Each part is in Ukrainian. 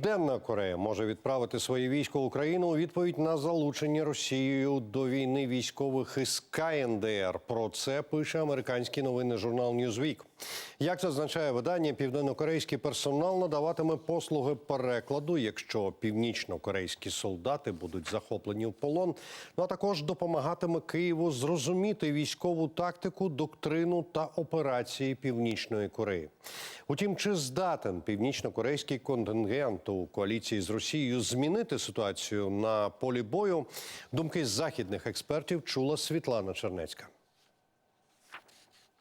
Південна Корея може відправити своє військо в Україну у відповідь на залучення Росією до війни військових із КНДР. Про це пише американський новинний журнал Newsweek. Як зазначає видання, південнокорейський персонал надаватиме послуги перекладу, якщо північно-корейські солдати будуть захоплені в полон. Ну а також допомагатиме Києву зрозуміти військову тактику, доктрину та операції Північної Кореї. Утім, чи здатен північно-корейський контингент у коаліції з Росією змінити ситуацію на полі бою? Думки західних експертів чула Світлана Чернецька.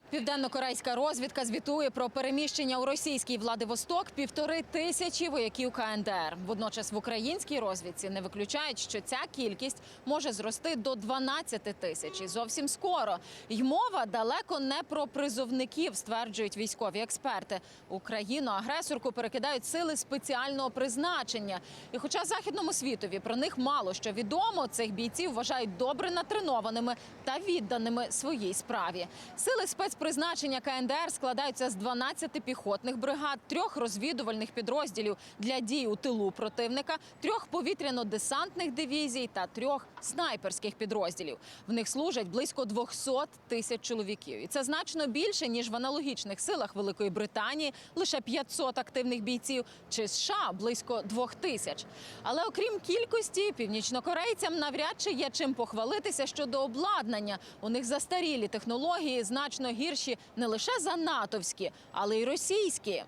Південно-корейська розвідка звітує про переміщення у російський Владивосток півтори тисячі вояків КНДР. Водночас в українській розвідці не виключають, що ця кількість може зрости до 12 тисяч і зовсім скоро. Й мова далеко не про призовників, стверджують військові експерти. Україну агресорку перекидають сили спеціального призначення. І хоча західному світові про них мало що відомо, цих бійців вважають добре натренованими та відданими своїй справі. Сили спецпризначення КНДР складаються з 12 піхотних бригад, трьох розвідувальних підрозділів для дій у тилу противника, трьох повітряно-десантних дивізій та трьох снайперських підрозділів. В них служать близько 200 тисяч чоловіків, і це значно більше ніж в аналогічних силах Великої Британії, лише 500 активних бійців, чи США близько 2 тисяч. Але окрім кількості, північнокорейцям навряд чи є чим похвалитися щодо обладнання. У них застарілі технології значно гірші не лише за натовські, але й російські.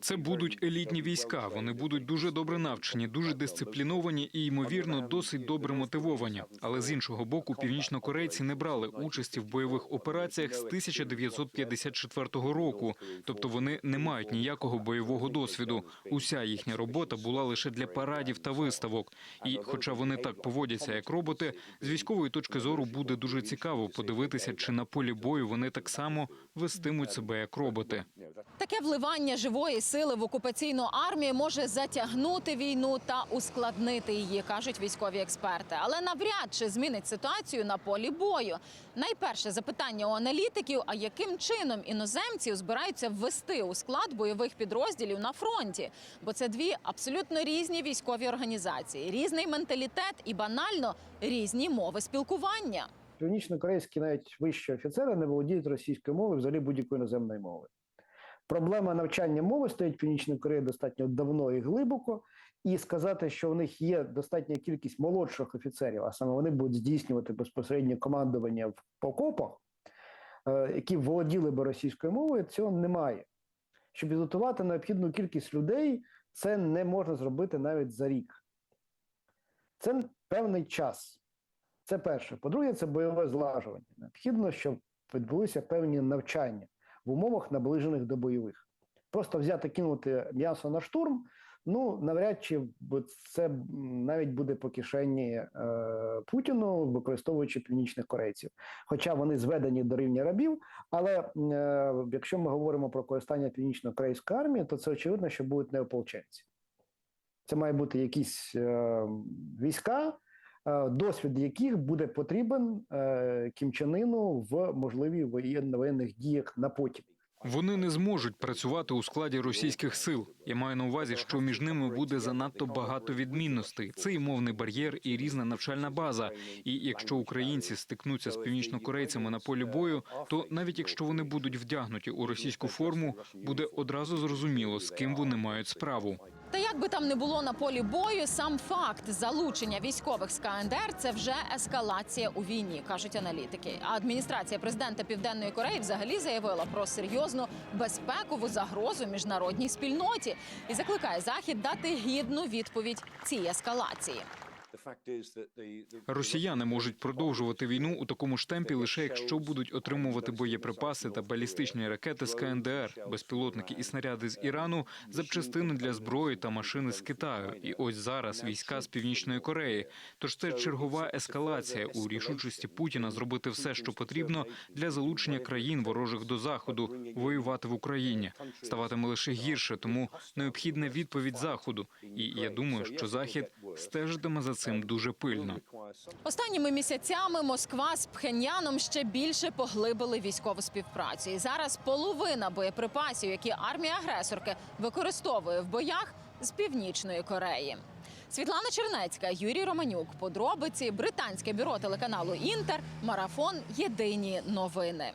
Це будуть елітні війська. Вони будуть дуже добре навчені, дуже дисципліновані і ймовірно досить добре мотивовані. Але з іншого боку, північнокорейці не брали участі в бойових операціях з 1954 року. Тобто вони не мають ніякого бойового досвіду. Уся їхня робота була лише для парадів та виставок. І, хоча вони так поводяться як роботи, з військової точки зору буде дуже цікаво подивитися, чи на полі бою вони так само вестимуть себе як роботи. Таке вливання живої сили в окупаційну армію може затягнути війну та ускладнити її, кажуть військові експерти. Але навряд чи змінить ситуацію на полі бою. Найперше запитання у аналітиків: а яким чином іноземців збираються ввести у склад бойових підрозділів на фронті? Бо це дві абсолютно різні військові організації, різний менталітет і банально різні мови спілкування. Північно-корейські навіть вищі офіцери не володіють російською мовою, взагалі будь-якою іноземною мовою. Проблема навчання мови стоїть в Північній Кореї достатньо давно і глибоко, і сказати, що в них є достатня кількість молодших офіцерів, а саме вони будуть здійснювати безпосереднє командування в окопах, е, які володіли би російською мовою, цього немає. Щоб підготувати необхідну кількість людей, це не можна зробити навіть за рік. Це певний час. Це перше. По-друге, це бойове злажування. Необхідно, щоб відбулися певні навчання в умовах, наближених до бойових. Просто взяти, кинути м'ясо на штурм. Ну, навряд чи це навіть буде по кишені е, Путіну, використовуючи північних корейців. Хоча вони зведені до рівня рабів. Але е, якщо ми говоримо про користання північно-корейської армії, то це очевидно, що будуть не ополченці. Це має бути якісь е, війська, досвід яких буде потрібен е, кімчанину в можливій воєн- воєнних діях на потім. Вони не зможуть працювати у складі російських сил. Я маю на увазі, що між ними буде занадто багато відмінностей. Це і мовний бар'єр, і різна навчальна база. І якщо українці стикнуться з північнокорейцями на полі бою, то навіть якщо вони будуть вдягнуті у російську форму, буде одразу зрозуміло, з ким вони мають справу. Як би там не було на полі бою, сам факт залучення військових з КНДР – це вже ескалація у війні, кажуть аналітики. А адміністрація президента Південної Кореї взагалі заявила про серйозну безпекову загрозу міжнародній спільноті і закликає захід дати гідну відповідь цій ескалації. Росіяни можуть продовжувати війну у такому ж темпі лише якщо будуть отримувати боєприпаси та балістичні ракети з КНДР, безпілотники і снаряди з Ірану, запчастини для зброї та машини з Китаю. І ось зараз війська з північної Кореї. Тож це чергова ескалація у рішучості Путіна зробити все, що потрібно для залучення країн ворожих до заходу, воювати в Україні. Ставатиме лише гірше, тому необхідна відповідь заходу. І я думаю, що захід стежитиме за цим цим дуже пильно. Останніми місяцями Москва з Пхеньяном ще більше поглибили військову співпрацю. І зараз половина боєприпасів, які армія агресорки використовує в боях з північної Кореї. Світлана Чернецька, Юрій Романюк. Подробиці британське бюро телеканалу Інтер. Марафон. Єдині новини.